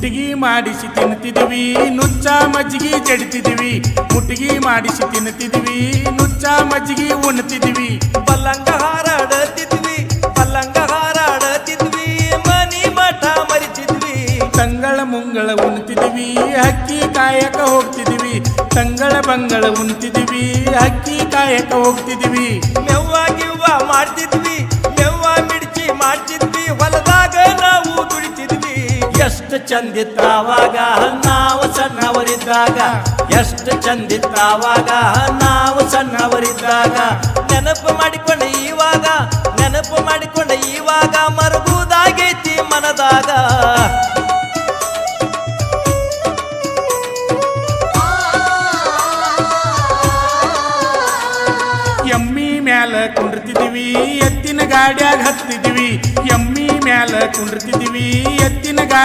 ಮುಟ್ಟಿಗೆ ಮಾಡಿಸಿ ತಿನ್ನುತ್ತಿದ್ವಿ ನುಚ್ಚ ಮಜ್ಜಿಗೆ ಜಡಿತಿದ್ವಿ. ಮುಟ್ಟಿಗೆ ಮಾಡಿಸಿ ತಿನ್ನುತ್ತಿದ್ವಿ ನುಚ್ಚ ಮಜ್ಜಿಗೆ ಉಣ್ತಿದ್ವಿ. ಪಲ್ಲಂಗ ಹಾರಾಡತಿದ್ವಿ ಪಲ್ಲಂಗ ಹಾರಾಡತಿದ್ವಿ ಮನಿ ಮಠ ಮರಿತಿದ್ವಿ. ತಂಗಳ ಮುಂಗಳ ಉಣ್ತಿದ್ವಿ ಹಕ್ಕಿ ಕಾಯಕ ಹೋಗ್ತಿದ್ವಿ. ತಂಗಳ ಬಂಗಳ ಉಣ್ತಿದ್ವಿ ಹಕ್ಕಿ ಕಾಯಕ ಹೋಗ್ತಿದ್ವಿ. ಮೆವ್ವ ಎಷ್ಟು ಚಂದಿತ್ತಾವಾಗ ನಾವು ಸಣ್ಣವರಿದ್ದಾಗ? ಎಷ್ಟು ಚಂದಿತ್ತಾವಾಗ ನಾವು ಸಣ್ಣವರಿದ್ದಾಗ? ನೆನಪು ಮಾಡಿಕೊಂಡ ಇವಾಗ, ನೆನಪು ಮಾಡಿಕೊಂಡ ಇವಾಗ ಮರುಗುವುದಾಗೈತಿ ಮನದಾಗ. ಎಮ್ಮಿ ಮ್ಯಾಲ ಕುಂಡ್ರತಿದ್ವಿ, ಎತ್ತಿನ ಗಾಡ್ಯಾಗ ಹತ್ತಿದ್ವಿ. ಎಮ್ಮಿ ಮ್ಯಾಲ ಕುಂಡ್ರತಿದ್ವಿ, ಎತ್ತಿನ ಗಾಡಿ